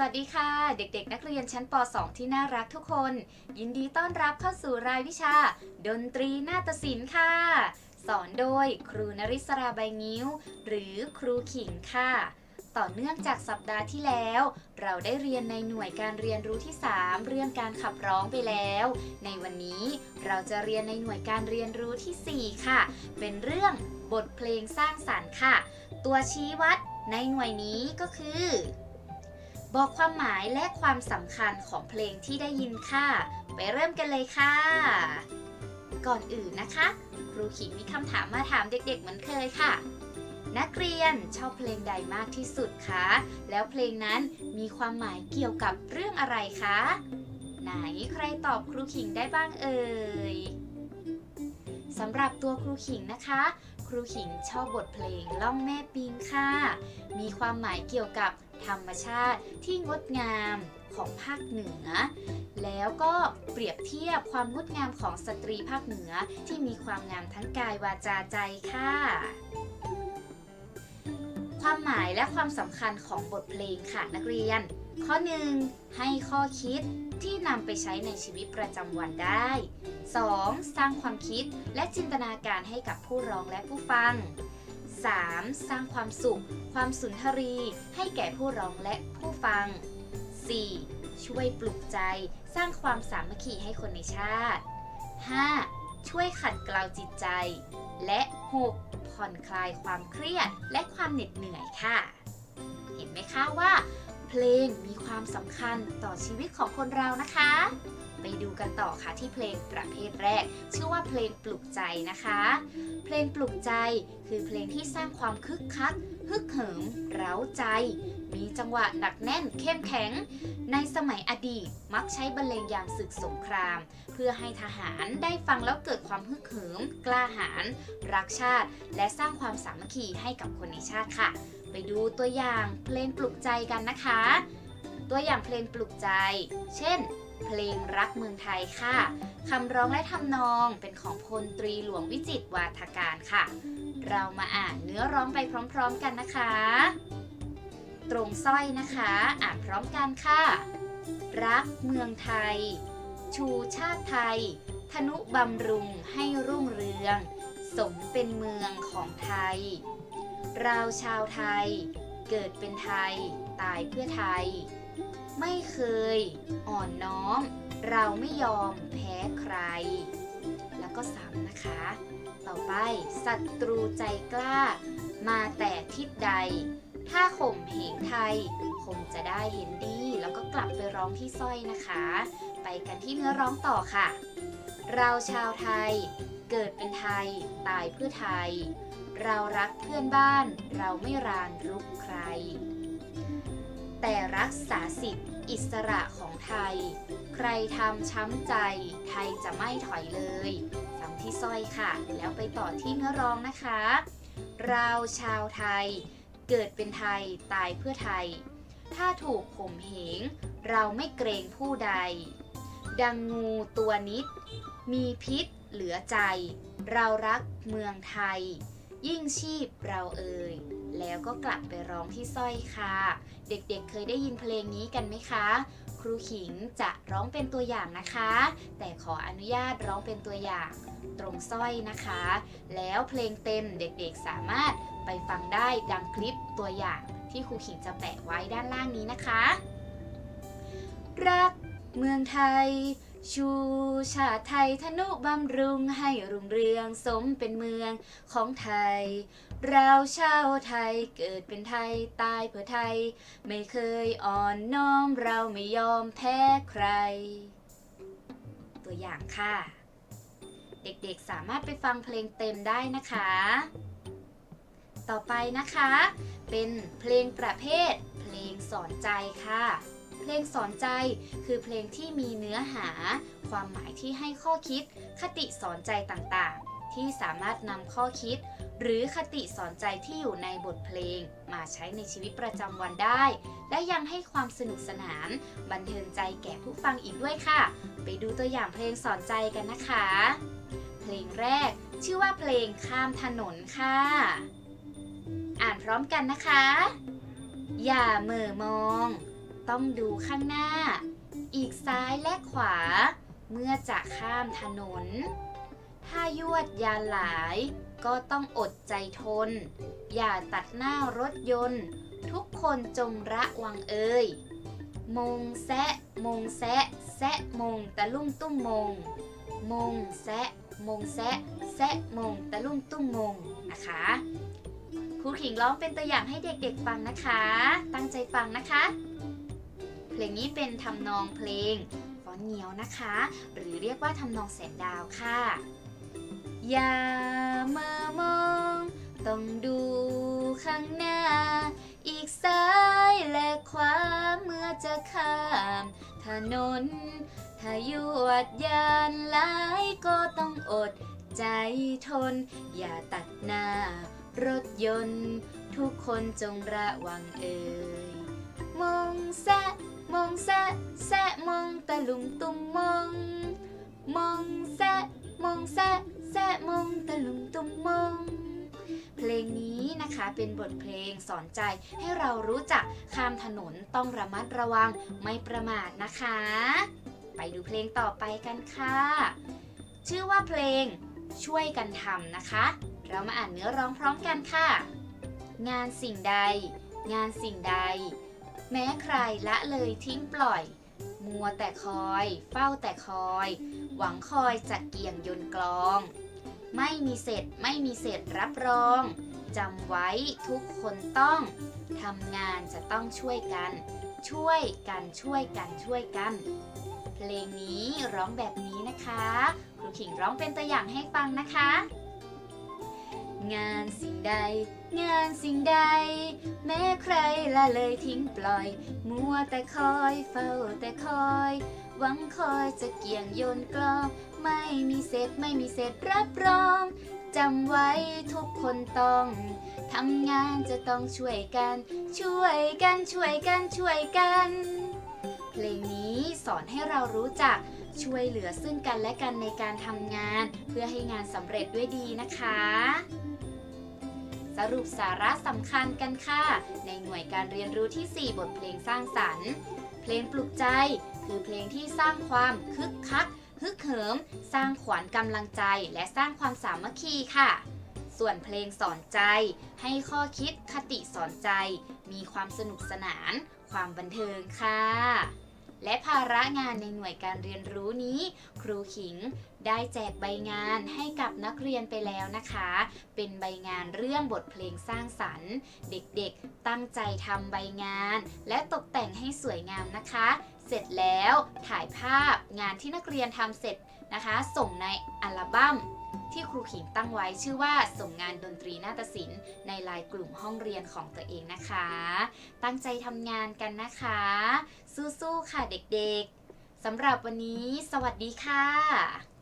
สวัสดีค่ะ เด็กๆ นักเรียนชั้นป .2 ที่น่ารักทุกคน ยินดีต้อนรับเข้าสู่รายวิชา ดนตรีนาฏศิลป์ค่ะ สอนโดยครูนริศราใบงิ้ว หรือครูขิงค่ะ ต่อเนื่องจากสัปดาห์ที่แล้ว เราได้เรียนในหน่วยการเรียนรู้ที่ 3 เรื่องการขับร้องไปแล้ว ในวันนี้เราจะเรียนในหน่วยการเรียนรู้ทีสี่4 ค่ะ เป็นเรื่องบทเพลงสร้างสรรค์ค่ะ ตัวชี้วัดในหน่วยนี้ก็คือ บอกความหมายและความสำคัญของเพลงที่ได้ยินค่ะ ไปเริ่มกันเลยค่ะ ก่อนอื่นนะคะครูขิงมีคำถามมาถามเด็กๆเหมือนเคยค่ะ นักเรียนชอบเพลงใดมากที่สุดคะ แล้วเพลงนั้นมีความหมายเกี่ยวกับเรื่องอะไรคะ ไหนใครตอบครูขิงได้บ้างเอ่ยสำหรับตัวครูขิงนะคะ ครูขิงชอบบทเพลงล่องแม่ปิงค่ะ มีความหมายเกี่ยวกับธรรมชาติที่งดงามของภาคเหนือ แล้วก็เปรียบเทียบความงดงามของสตรีภาคเหนือที่มีความงามทั้งกายวาจาใจค่ะ ความหมายและความสำคัญของบทเพลงค่ะนักเรียน ข้อ 1. ให้ ข้อคิดที่นำไปใช้ในชีวิตประจำวันได้ 2. สร้างความคิดและจินตนาการให้กับผู้ร้องและผู้ฟัง 3. สร้างความสุข ความสุนทรี ให้แก่ผู้ร้องและผู้ฟัง 4. ช่วยปลุกใจ สร้างความสามัคคีให้คนในชาติ 5. ช่วยขัดเกลาจิตใจ และ 6. ผ่อนคลายความเครียดและความเหน็ดเหนื่อยค่ะ เห็นไหมคะว่า เพลงมีความสำคัญต่อชีวิตของคนเรานะคะ ไปดูกันต่อค่ะที่เพลงประเภทแรก ชื่อว่าเพลงปลุกใจนะคะ เพลงปลุกใจคือเพลงที่สร้างความคึกคักฮึกเหิม เร้าใจ มีจังหวะหนักแน่นเข้มแข็ง ในสมัยอดีตมักใช้บรรเลงยามศึกสงคราม เพื่อให้ทหารได้ฟังแล้วเกิดความฮึกเหิม กล้าหาญรักชาติ และสร้างความสามัคคีให้กับคนในชาติค่ะ ไปดูตัวอย่างเพลงปลุกใจกันนะคะ ตัวอย่างเพลงปลุกใจ เช่น เพลงรักเมืองไทยค่ะคำร้องและทำนองเป็นของพลตรีหลวงวิจิตวาทการค่ะ เรามาอ่านเนื้อร้องไปพร้อมๆกันนะคะ ตรงสร้อยนะคะ อ่านพร้อมกันค่ะ รักเมืองไทย ชูชาติไทย ธนุบำรุงให้รุ่งเรือง สมเป็นเมืองของไทย เราชาวไทย เกิดเป็นไทย ตายเพื่อไทย ไม่เคย อ่อนน้อม เราไม่ยอมแพ้ใคร แล้วก็ซ้ำนะคะ ต่อไปศัตรูใจกล้า มาแต่ทิศใด ถ้าข่มเหงไทย คงจะได้เห็นดี แล้วก็กลับไปร้องที่สร้อยนะคะ ไปกันที่เนื้อร้องต่อค่ะ เราชาวไทย เกิดเป็นไทย ตายเพื่อไทย เรารักเพื่อนบ้าน เราไม่รานรุกใคร แต่รักษาสิทธิอิสระของไทย ใครทำช้ำใจ ไทยจะไม่ถอยเลยฟังที่สร้อยค่ะ แล้วไปต่อที่เนื้อร้องนะคะ เราชาวไทย เกิดเป็นไทย ตายเพื่อไทย ถ้าถูกข่มเหง เราไม่เกรงผู้ใด ดังงูตัวนิด มีพิษ เหลือใจ เรารักเมืองไทย ยิ่งชีพเราเอ่ยแล้วก็กลับไปร้องที่สร้อยค่ะ เด็กๆเเคยได้ยินเพลงนี้กันไหมคะ ครูขิงจะร้องเป็นตัวอย่างนะคะ แต่ขออนุญาตร้องเป็นตัวอย่างตรงสร้อยนะคะ แล้วเพลงเต็มเด็กๆสามารถไปฟังได้ดังคลิปตัวอย่างที่ครูขิงจะแปะไว้ด้านล่างนี้นะคะ รักเมืองไทย ชูชาติไทยธนุบำรุงให้รุ่งเรืองสมเป็นเมืองของไทย เราชาวไทยเกิดเป็นไทยตายเพื่อไทย ไม่เคยอ่อนน้อมเราไม่ยอมแพ้ใคร ตัวอย่างค่ะ เด็กๆสามารถไปฟังเพลงเต็มได้นะคะ ต่อไปนะคะ เป็นเพลงประเภท เพลงสอนใจค่ะ ลงสอนใจ คือเพลงที่มีเนื้อหา ความหมายที่ให้ข้อคิด คติสอนใจต่างๆ ที่สามารถนำข้อคิด หรือคติสอนใจที่อยู่ในบทเพลง มาใช้ในชีวิตประจำวันได้ และยังให้ความสนุกสนาน บันเทิงใจแก่ผู้ฟังอีกด้วยค่ะ ไปดูตัวอย่างเพลงสอนใจกันนะคะ เพลงแรก ชื่อว่าเพลงข้ามถนนค่ะ อ่านพร้อมกันนะคะ อย่าเหม่อมอง ต้องดูข้างหน้า อีกซ้ายและขวา เมื่อจะข้ามถนน ถ้ายวดยานหลาย ก็ต้องอดใจทน อย่าตัดหน้ารถยนต์ ทุกคนจงระวังเอ่ยมงแซะมงแซะแซะมงตะลุ่มตุ้มมง มงแซะมงแซะแซะมงตะลุ่มตุ้มมงนะคะครูขิงร้องเป็นตัวอย่างให้เด็กๆฟังนะคะ ตั้งใจฟังนะคะ เพลงนี้เป็นทำนองเพลงฟ้อนเงียวนะคะ หรือเรียกว่าทำนองแสนดาวค่ะ อย่าเมามอง ต้องดูข้างหน้า อีกซ้ายและขวาเมื่อจะข้ามถนน ถ้ายวดยานหลายก็ต้องอดใจทน อย่าตัดหน้ารถยนต์ ทุกคนจงระวังเอ่ยมองแซะ มองแซะแซะมองตะลุงตุ้มอง มองแซะมองแซะแซะมองตะลุงตุ้มมอง เพลงนี้นะคะเป็นบทเพลงสอนใจให้เรารู้จักข้ามถนนต้องระมัดระวังไม่ประมาทนะคะ ไปดูเพลงต่อไปกันค่ะ ชื่อว่าเพลงช่วยกันทำนะคะ เรามาอ่านเนื้อร้องพร้อมกันค่ะ งานสิ่งใด งานสิ่งใด แม้ใครละเลยทิ้งปล่อย มัวแต่คอย เฝ้าแต่คอย หวังคอยจะเกี่ยงยนกลอง ไม่มีเสร็จไม่มีเสร็จรับรองจำไว้ทุกคนต้องทำงานจะต้องช่วยกัน ช่วยกันช่วยกันช่วยกัน เพลงนี้ร้องแบบนี้นะคะ ครูขิงร้องเป็นตัวอย่างให้ฟังนะคะ งานสิ่งใด งานสิ่งใด แม้ใครละเลยทิ้งปล่อย มัวแต่คอยเฝ้าแต่คอย หวังคอยจะเกี่ยงโยนกลอง ไม่มีเสร็จไม่มีเสร็จรับรองจำไว้ทุกคนต้องทำงานจะต้องช่วยกัน ช่วยกันช่วยกันช่วยกัน เพลงนี้สอนให้เรารู้จัก ช่วยเหลือซึ่งกันและกันในการทำงาน เพื่อให้งานสำเร็จด้วยดีนะคะ สรุปสาระสำคัญกันค่ะ ในหน่วยการเรียนรู้ที่ 4 บทเพลงสร้างสรรค์ เพลงปลุกใจ คือเพลงที่สร้างความคึกคักฮึกเหิม สร้างขวัญกำลังใจ และสร้างความสามัคคีค่ะส่วนเพลงสอนใจ ให้ข้อคิดคติสอนใจ มีความสนุกสนาน ความบันเทิงค่ะ และภาระงานในหน่วยการเรียนรู้นี้ ครูขิงได้แจกใบงานให้กับนักเรียนไปแล้วนะคะ เป็นใบงานเรื่องบทเพลงสร้างสรรค์ เด็กๆตั้งใจทำใบงาน และตกแต่งให้สวยงามนะคะ เสร็จแล้วถ่ายภาพงานที่นักเรียนทำเสร็จนะคะ ส่งในอัลบั้ม ที่ครูขิงตั้งไว้ชื่อว่าส่งงานดนตรีนาฏศิลป์ในลายกลุ่มห้องเรียนของตัวเองนะคะ ตั้งใจทำงานกันนะคะ สู้ๆค่ะเด็กๆสำหรับวันนี้ สวัสดีค่ะ